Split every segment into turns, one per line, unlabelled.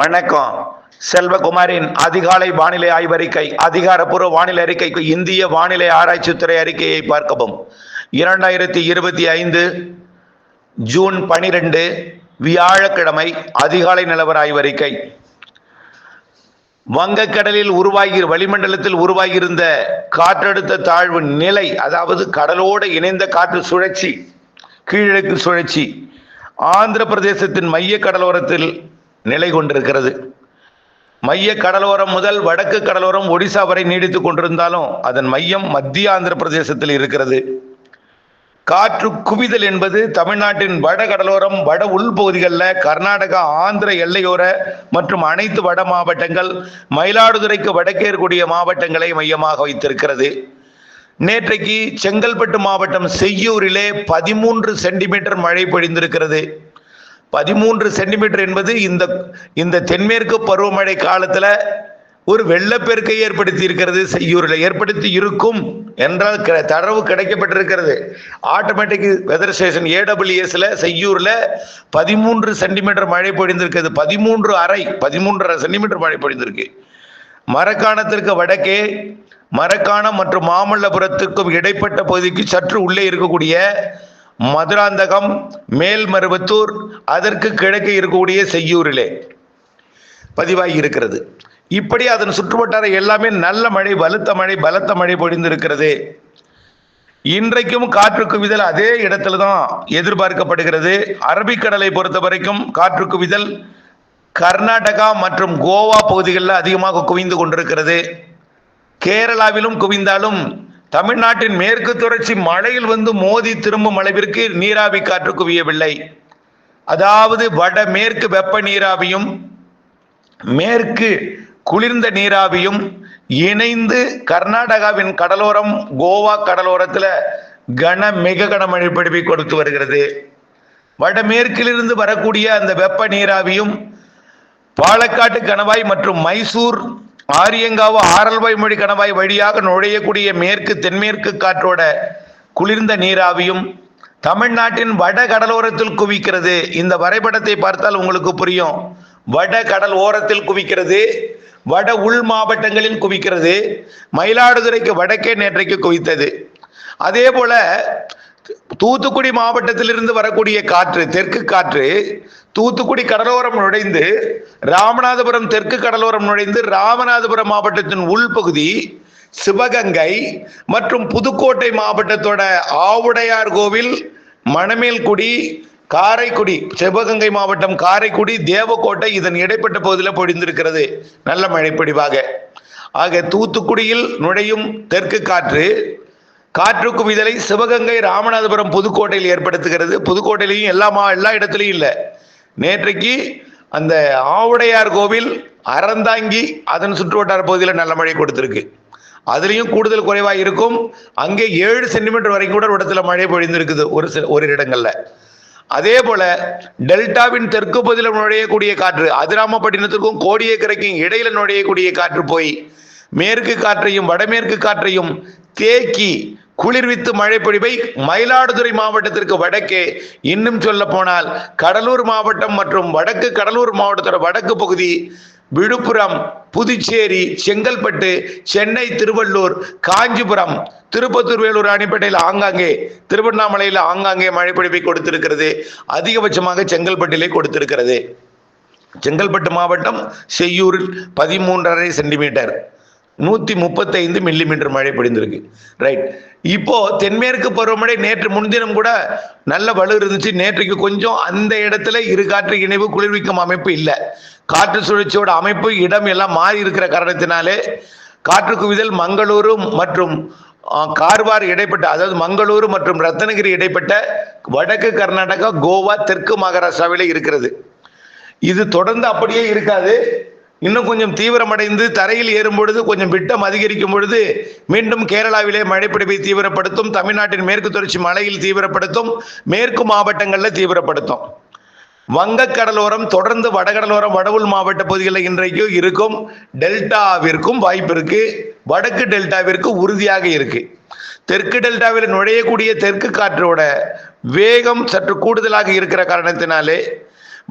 வணக்கம். செல்வகுமாரின் அதிகாலை வானிலை ஆய்வறிக்கை அதிகாரப்பூர்வ வானிலை அறிக்கைக்கு இந்திய வானிலை ஆராய்ச்சித்துறை அறிக்கையை பார்க்கவும். இரண்டாயிரத்தி இருபத்தி ஐந்து ஜூன் பனிரெண்டு வியாழக்கிழமை அதிகாலை நிலவர ஆய்வறிக்கை. வங்கக்கடலில் உருவாகி வளிமண்டலத்தில் உருவாகியிருந்த காற்றழுத்த தாழ்வு நிலை அதாவது கடலோடு இணைந்த காற்று சுழற்சி கீழக்கு சுழற்சி ஆந்திர பிரதேசத்தின் மைய கடலோரத்தில் நிலை கொண்டிருக்கிறது. மைய கடலோரம் முதல் வடக்கு கடலோரம் ஒடிசா வரை நீடித்துக் கொண்டிருந்தாலும் அதன் மையம் மத்திய ஆந்திர பிரதேசத்தில் இருக்கிறது. காற்று குவிதல் என்பது தமிழ்நாட்டின் வட கடலோரம் வட உள்பகுதிகளில் கர்நாடகா ஆந்திர எல்லையோர மற்றும் அனைத்து வட மாவட்டங்கள் மயிலாடுதுறைக்கு வடக்கே இருக்கக்கூடிய மாவட்டங்களை மையமாக வைத்திருக்கிறது. நேற்றைக்கு செங்கல்பட்டு மாவட்டம் செய்யூரிலே பதிமூன்று சென்டிமீட்டர் மழை பொழிந்திருக்கிறது. பதிமூன்று சென்டிமீட்டர் என்பது இந்த இந்த தென்மேற்கு பருவமழை காலத்தில் ஒரு வெள்ளப்பெருக்கை ஏற்படுத்தி இருக்கிறது செய்யூரில் ஏற்படுத்தி இருக்கும் என்றால் தரவு கிடைக்கப்பட்டிருக்கிறது. ஆட்டோமேட்டிக் வெதர் ஸ்டேஷன் ஏடபிள்யூஎஸ்ல செய்யூர்ல பதிமூன்று சென்டிமீட்டர் மழை பொழிந்திருக்கிறது. பதிமூன்று அரை பதிமூன்றரை சென்டிமீட்டர் மழை பொழிந்திருக்கு. மரக்காணத்திற்கு வடக்கே மரக்காணம் மற்றும் மாமல்லபுரத்திற்கும் இடைப்பட்ட பகுதிக்கு சற்று உள்ளே இருக்கக்கூடிய மதுராந்தகம் மேல்மருவத்தூர் அதற்கு கிழக்கே இருக்கக்கூடிய செய்யூரிலே பதிவாகி இருக்கிறது இப்படி அதன் சுற்றுவட்டார எல்லாமே நல்ல மழை பலத்த மழை பலத்த மழை பொழிந்திருக்கிறது. இன்றைக்கும் காற்று குவிதல் அதே இடத்துல தான் எதிர்பார்க்கப்படுகிறது. அரபிக்கடலை பொறுத்த வரைக்கும் காற்று குவிதல் கர்நாடகா மற்றும் கோவா பகுதிகளில் அதிகமாக குவிந்து கொண்டிருக்கிறது. கேரளாவிலும் குவிந்தாலும் தமிழ்நாட்டின் மேற்கு தொடர்ச்சி மழையில் வந்து மோதி திரும்பும் அளவிற்கு நீராவி காற்று குவியவில்லை. அதாவது வடமேற்கு வெப்ப நீராவியும் மேற்கு குளிர்ந்த நீராவியும் இணைந்து கர்நாடகாவின் கடலோரம் கோவா கடலோரத்தில் கன மிக கனமழை பிடிப்பை கொடுத்து வருகிறது. வடமேற்கிலிருந்து வரக்கூடிய அந்த வெப்ப நீராவியும் பாலக்காட்டு கணவாய் மற்றும் மைசூர் ஆரியங்காவு ஆரல்வாய் மொழி கணவாய் வழியாக நுழையக்கூடிய மேற்கு தென்மேற்கு காற்றோட குளிர்ந்த நீராவியும் தமிழ்நாட்டின் வட கடலோரத்தில் குவிக்கிறது. இந்த வரைபடத்தை பார்த்தால் உங்களுக்கு புரியும். வட கடல் ஓரத்தில் குவிக்கிறது. வட உள் மாவட்டங்களில் குவிக்கிறது. மயிலாடுதுறைக்கு வடக்கே நேற்றைக்கு குவித்தது. அதே போல தூத்துக்குடி மாவட்டத்திலிருந்து வரக்கூடிய காற்று தெற்கு காற்று தூத்துக்குடி கடலோரம் நுழைந்து ராமநாதபுரம் தெற்கு கடலோரம் நுழைந்து ராமநாதபுரம் மாவட்டத்தின் உள்பகுதி சிவகங்கை மற்றும் புதுக்கோட்டை மாவட்டத்தோட ஆவுடையார் கோவில் மணமேல்குடி காரைக்குடி சிவகங்கை மாவட்டம் காரைக்குடி தேவக்கோட்டை இதன் இடைப்பட்ட பகுதியில் பொழிந்திருக்கிறது. நல்ல மழை ஆக தூத்துக்குடியில் நுழையும் தெற்கு காற்று காற்று குவிதலை சிவகங்கை ராமநாதபுரம் புதுக்கோட்டையில் ஏற்படுத்துகிறது. புதுக்கோட்டையிலையும் எல்லா மா எல்லா இடத்துலையும் இல்லை. நேற்றைக்கு அந்த ஆவுடையார் கோவில் அறந்தாங்கி அதன் சுற்றுவட்டார பகுதியில் நல்ல மழை கொடுத்துருக்கு. அதுலேயும் கூடுதல் குறைவாக இருக்கும். அங்கே ஏழு சென்டிமீட்டர் வரைக்கும் கூட ஒரு இடத்துல மழை பொழிந்திருக்குது ஒரு சில ஒரு இடங்களில். அதே போல டெல்டாவின் தெற்கு பகுதியில் நுழையக்கூடிய காற்று அதிராமப்பட்டினத்துக்கும் கோடியக்கரைக்கும் இடையில நுழையக்கூடிய காற்று போய் மேற்கு காற்றையும் வடமேற்கு காற்றையும் தேக்கி குளிர்வித்து மழை பொழிவை மயிலாடுதுறை மாவட்டத்திற்கு வடக்கே இன்னும் சொல்ல போனால் கடலூர் மாவட்டம் மற்றும் வடக்கு கடலூர் மாவட்டத்தோட வடக்கு பகுதி விழுப்புரம் புதுச்சேரி செங்கல்பட்டு சென்னை திருவள்ளூர் காஞ்சிபுரம் திருப்பத்தூர் வேலூர் ராணிப்பேட்டையில் ஆங்காங்கே திருவண்ணாமலையில் ஆங்காங்கே மழை பொழிவை கொடுத்திருக்கிறது. அதிகபட்சமாக செங்கல்பட்டிலே கொடுத்திருக்கிறது. செங்கல்பட்டு மாவட்டம் செய்யூரில் பதிமூன்றரை சென்டிமீட்டர். நூத்தி முப்பத்தைந்து மில்லிமீட்டர் மழை பொழிந்திருக்கு. ரைட் இப்போ தென்மேற்கு பருவமழை நேற்று முன்தினம் கூட நல்ல வலு இருந்துச்சு. நேற்றைக்கு கொஞ்சம் அந்த இடத்துல இரு காற்று இணைவு குளிர்விக்கும் அமைப்பு இல்லை. காற்று சுழற்சியோட அமைப்பு இடம் எல்லாம் மாறி இருக்கிற காரணத்தினாலே காற்று குவிதல் மங்களூரு மற்றும் கார்வார் இடைப்பட்ட அதாவது மங்களூரு மற்றும் ரத்னகிரி இடைப்பட்ட வடக்கு கர்நாடகா கோவா தெற்கு மகாராஷ்டிராவில் இருக்கிறது. இது தொடர்ந்து அப்படியே இருக்காது. இன்னும் கொஞ்சம் தீவிரமடைந்து தரையில் ஏறும் பொழுது கொஞ்சம் விட்டம் அதிகரிக்கும் பொழுது மீண்டும் கேரளாவிலே மழைப்பிடிப்பை தீவிரப்படுத்தும் தமிழ்நாட்டின் மேற்கு தொடர்ச்சி மலையில் தீவிரப்படுத்தும் மேற்கு மாவட்டங்களில் தீவிரப்படுத்தும். வங்கக்கடலோரம் தொடர்ந்து வடகடலோரம் வடவுள் மாவட்ட பகுதிகளில் இன்றைக்கு இருக்கும் டெல்டாவிற்கும் வாய்ப்பு இருக்கு. வடக்கு டெல்டாவிற்கு உறுதியாக இருக்கு. தெற்கு டெல்டாவில் நுழையக்கூடிய தெற்கு காற்றோட வேகம் சற்று கூடுதலாக இருக்கிற காரணத்தினாலே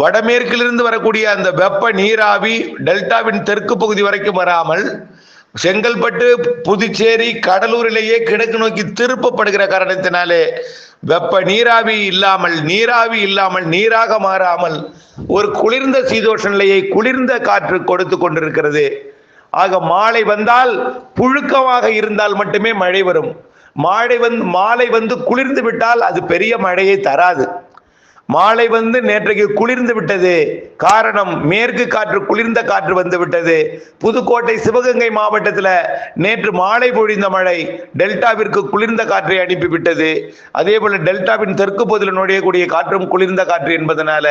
வடமேற்கிலிருந்து வரக்கூடிய அந்த வெப்ப நீராவி டெல்டாவின் தெற்கு பகுதி வரைக்கும் வராமல் செங்கல்பட்டு புதுச்சேரி கடலூரிலேயே கிழக்கு நோக்கி திருப்பப்படுகிற காரணத்தினாலே வெப்ப நீராவி இல்லாமல் நீராவி இல்லாமல் நீராக மாறாமல் ஒரு குளிர்ந்த சீதோஷ நிலையை குளிர்ந்த காற்று கொடுத்து கொண்டிருக்கிறது. ஆக மாலை வந்தால் புழுக்கமாக இருந்தால் மட்டுமே மழை வரும். மாலை வந்து மாலை வந்து குளிர்ந்து விட்டால் அது பெரிய மழையை தராது. மாலை வந்து நேற்றைக்கு குளிர்ந்து விட்டது. காரணம் மேற்கு காற்று குளிர்ந்த காற்று வந்து விட்டது. புதுக்கோட்டை சிவகங்கை மாவட்டத்தில் நேற்று மாலை பொழிந்த மழை டெல்டாவிற்கு குளிர்ந்த காற்றை அனுப்பிவிட்டது அதே போல டெல்டாவின் தெற்கு பகுதியில் நுழையக்கூடிய காற்றும் குளிர்ந்த காற்று என்பதனால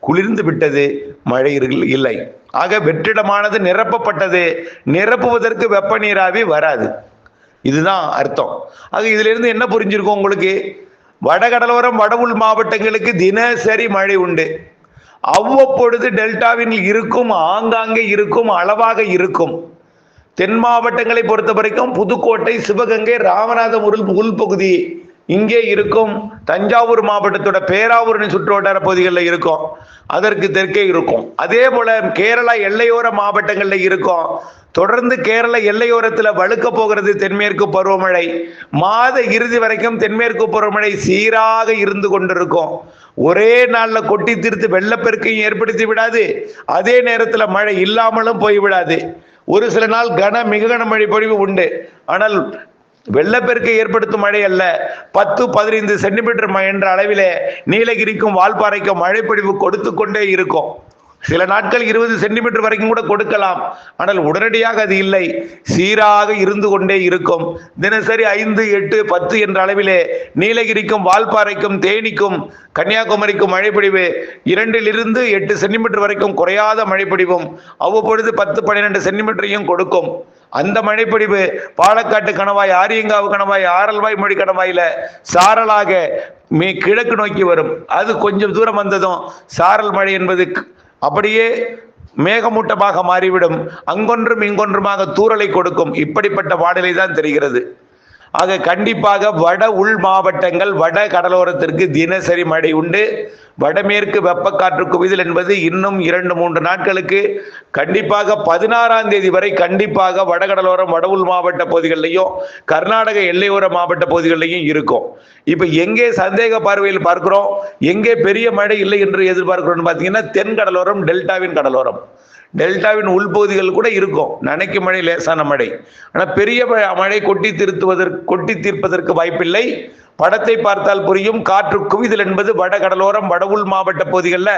குளிர்ந்து விட்டது மழை இல்லை. ஆக வெற்றிடமானது நிரப்பப்பட்டது. நிரப்புவதற்கு வெப்ப நீராவி வராது. இதுதான் அர்த்தம். ஆக இதுல இருந்து என்ன புரிஞ்சிருக்கும் உங்களுக்கு? வடகடலோரம் வட உள் மாவட்டங்களுக்கு தினசரி மழை உண்டு. அவ்வப்பொழுது டெல்டாவில் இருக்கும் ஆங்காங்கே இருக்கும் அளவாக இருக்கும். தென் மாவட்டங்களை பொறுத்த வரைக்கும் புதுக்கோட்டை சிவகங்கை ராமநாதபுரம் உள்பகுதி இங்கே இருக்கும் தஞ்சாவூர் மாவட்டத்தோட பேராவூரணி சுற்றுவட்டார பகுதிகளில் இருக்கும். அதற்கு தெற்கே இருக்கும். அதே போல கேரளா எல்லையோர மாவட்டங்களில் இருக்கும். தொடர்ந்து கேரள எல்லையோரத்தில் வழுக்க போகிறது தென்மேற்கு பருவமழை. மாத இறுதி வரைக்கும் தென்மேற்கு பருவமழை சீராக இருந்து கொண்டிருக்கும். ஒரே நாளில் கொட்டி தீர்த்து வெள்ளப்பெருக்கையும் ஏற்படுத்தி விடாது. அதே நேரத்தில் மழை இல்லாமலும் போய்விடாது ஒரு சில நாள் கன மிக கனமழை பொழிவு உண்டு. ஆனால் வெள்ளப்பெருக்கை ஏற்படுத்தும் மழை அல்ல. பத்து பதினைந்து சென்டிமீட்டர் என்ற அளவிலே நீலகிரிக்கும் வால்பாறைக்கும் மழைப்பொழிவு கொடுத்து கொண்டே இருக்கும். சில நாட்கள் இருபது சென்டிமீட்டர் வரைக்கும் கூட கொடுக்கலாம். ஆனால் உடனடியாக அது இல்லை. சீராக இருந்து கொண்டே இருக்கும். தினசரி ஐந்து எட்டு பத்து என்ற அளவிலே நீலகிரிக்கும் வால்பாறைக்கும் தேனிக்கும் கன்னியாகுமரிக்கும் மழைப்பொழிவு இரண்டிலிருந்து எட்டு சென்டிமீட்டர் வரைக்கும் குறையாத மழைப்பொழிவும் அவ்வப்பொழுது பத்து பன்னிரெண்டு சென்டிமீட்டரையும் கொடுக்கும். அந்த மழைப்பொழிவு பாலக்காட்டு கணவாய் ஆரியங்காவு கணவாய் ஆரல்வாய் மொழி கணவாயில சாரலாக மீ கிழக்கு நோக்கி வரும். அது கொஞ்சம் தூரம் வந்ததும் சாரல் மழை என்பது அப்படியே மேகமூட்டமாக மாறிவிடும். அங்கொன்றும் இங்கொன்றுமாக தூறலை கொடுக்கும். இப்படிப்பட்ட வானிலை தான் தெரிகிறது. ஆக கண்டிப்பாக வட உள் மாவட்டங்கள் வட கடலோரத்திற்கு தினசரி மழை உண்டு. வடமேற்கு வெப்பக்காற்று குவிதல் என்பது இன்னும் இரண்டு மூன்று நாட்களுக்கு. கண்டிப்பாக பதினாறாம் தேதி வரை கண்டிப்பாக வடகடலோரம் வட உள் மாவட்ட பகுதிகளிலையும் கர்நாடக எல்லையோர மாவட்ட பகுதிகளிலையும் இருக்கும். இப்போ எங்கே சந்தேக பார்வையில் பார்க்கிறோம்? எங்கே பெரிய மழை இல்லை என்று எதிர்பார்க்கிறோம்னு பார்த்தீங்கன்னா தென் கடலோரம் டெல்டாவின் கடலோரம். டெல்டாவின் உள்பகுதிகள் கூட இருக்கும். நனைக்கு மழை லேசான மழை. ஆனால் பெரிய மழை கொட்டி திருத்துவதற்கு கொட்டி தீர்ப்பதற்கு வாய்ப்பில்லை. படத்தை பார்த்தால் புரியும். காற்று குவிதல் என்பது வட கடலோரம் வட உள் மாவட்ட பகுதிகளில்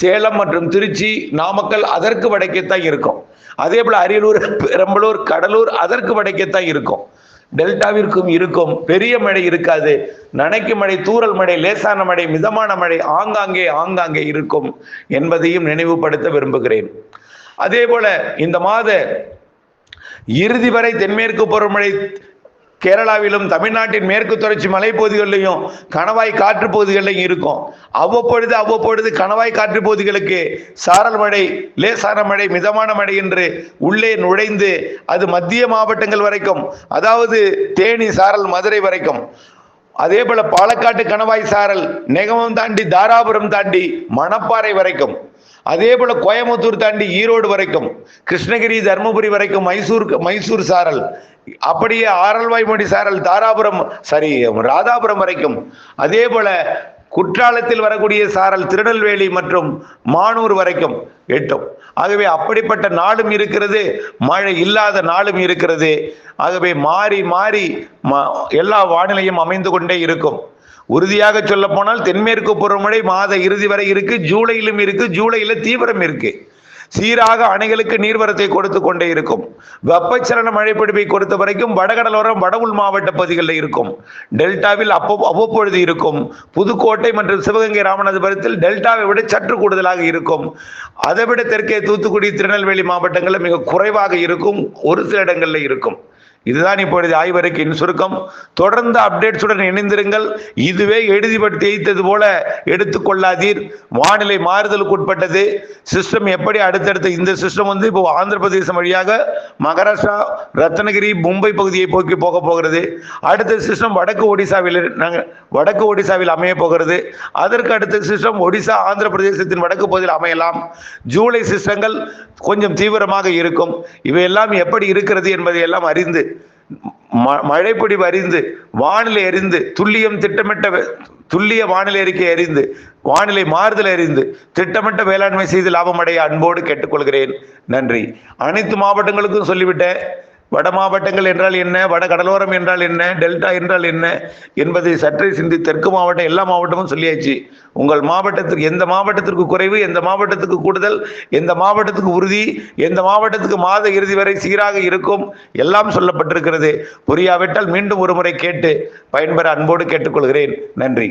சேலம் மற்றும் திருச்சி நாமக்கல் அதற்கு வடக்கேத்தான் இருக்கும். அதே போல் அரியலூர் பெரம்பலூர் கடலூர் அதற்கு வடக்கேத்தான் இருக்கும். டெல்டாவிற்கும் இருக்கும். பெரிய மழை இருக்காது. நனைக்கும் மழை தூரல் மழை லேசான மழை மிதமான மழை ஆங்காங்கே ஆங்காங்கே இருக்கும் என்பதையும் நினைவுபடுத்த விரும்புகிறேன். அதே போல இந்த மாத இறுதி வரை தென்மேற்கு பருவமழை கேரளாவிலும் தமிழ்நாட்டின் மேற்கு தொடர்ச்சி மலைப்பகுதிகளிலையும் கணவாய் காற்று பகுதிகளிலையும் இருக்கும். அவ்வப்பொழுது அவ்வப்பொழுது கணவாய் காற்று பகுதிகளுக்கு சாரல் மழை லேசான மழை மிதமான மழை என்று உள்ளே நுழைந்து அது மத்திய மாவட்டங்கள் வரைக்கும் அதாவது தேனி சாரல் மதுரை வரைக்கும். அதே போல பாலக்காட்டு கணவாய் சாரல் நெகமம் தாண்டி தாராபுரம் தாண்டி மணப்பாறை வரைக்கும். அதே போல கோயம்புத்தூர் தாண்டி ஈரோடு வரைக்கும் கிருஷ்ணகிரி தர்மபுரி வரைக்கும் மைசூர் மைசூர் சாரல் அப்படியே ஆரல்வாய்மொழி சாரல் தாராபுரம் சாரி ராதாபுரம் வரைக்கும். அதே போல குற்றாலத்தில் வரக்கூடிய சாரல் திருநெல்வேலி மற்றும் மானூர் வரைக்கும் எட்டும். ஆகவே அப்படிப்பட்ட நாளும் இருக்கிறது மழை இல்லாத நாளும் இருக்கிறது. ஆகவே மாறி மாறி ம- எல்லா வானிலையும் அமைந்து கொண்டே இருக்கும். உறுதியாக சொல்ல போனால் தென்மேற்கு பருவமழை மாத இறுதி வரை இருக்கு ஜூலையிலும் இருக்கு ஜூலையில தீவிரம் இருக்கு. சீராக அணைகளுக்கு நீர்வரத்தை கொடுத்து கொண்டே இருக்கும். வெப்பச்சலன மழைப்பிடிப்பை பொறுத்த வரைக்கும் வடகடலோரம் வட உள் மாவட்ட பகுதிகளில் இருக்கும். டெல்டாவில் அப்போ அவ்வப்பொழுது இருக்கும். புதுக்கோட்டை மற்றும் சிவகங்கை ராமநாதபுரத்தில் டெல்டாவை விட சற்று கூடுதலாக இருக்கும். அதை விட தெற்கே தூத்துக்குடி திருநெல்வேலி மாவட்டங்களில் மிக குறைவாக இருக்கும். ஒரு சில இடங்களில் இருக்கும். இதுதான் இப்பொழுது ஆய்வறிக்கையின் சுருக்கம். தொடர்ந்து அப்டேட்ஸுடன் இணைந்திருங்கள். இதுவே எழுதிப்பட்டு தேய்த்தது போல எடுத்துக்கொள்ளாதீர். வானிலை மாறுதலுக்கு உட்பட்டது. சிஸ்டம் எப்படி அடுத்தடுத்து இந்த சிஸ்டம் வந்து இப்போ ஆந்திர பிரதேசம் வழியாக மகாராஷ்டிரா ரத்னகிரி மும்பை பகுதியை போக்கி போக போகிறது. அடுத்த சிஸ்டம் வடக்கு ஒடிசாவில் நாங்கள் வடக்கு ஒடிசாவில் அமைய போகிறது. அதற்கு அடுத்த சிஸ்டம் ஒடிசா ஆந்திர பிரதேசத்தின் வடக்கு பகுதியில் அமையலாம். ஜூலை சிஸ்டங்கள் கொஞ்சம் தீவிரமாக இருக்கும். இவையெல்லாம் எப்படி இருக்கிறது என்பதை எல்லாம் அறிந்து ம- மழைப்பொழிவு அறிந்து வானிலை அறிந்து துல்லியம் திட்டமிட்ட துல்லிய வானிலை அறிக்கை அறிந்து வானிலை மாறுதல் அறிந்து திட்டமிட்ட வேளாண்மை செய்து லாபம் அடைய அன்போடு கேட்டுக்கொள்கிறேன். நன்றி. அனைத்து மாவட்டங்களுக்கும் சொல்லிவிட்டேன். வட மாவட்டங்கள் என்றால் என்ன? வட கடலோரம் என்றால் என்ன? டெல்டா என்றால் என்ன? என்பதை சற்றே சிந்தி தெற்கு மாவட்டம் எல்லா மாவட்டமும் சொல்லியாச்சு. உங்கள் மாவட்டத்திற்கு எந்த மாவட்டத்திற்கு குறைவு எந்த மாவட்டத்துக்கு கூடுதல் எந்த மாவட்டத்துக்கு உறுதி எந்த மாவட்டத்துக்கு மாத இறுதி வரை சீராக இருக்கும் எல்லாம் சொல்லப்பட்டிருக்கிறது. புரியாவிட்டால் மீண்டும் ஒரு முறை கேட்டு பயன்பெற அன்போடு கேட்டுக்கொள்கிறேன். நன்றி.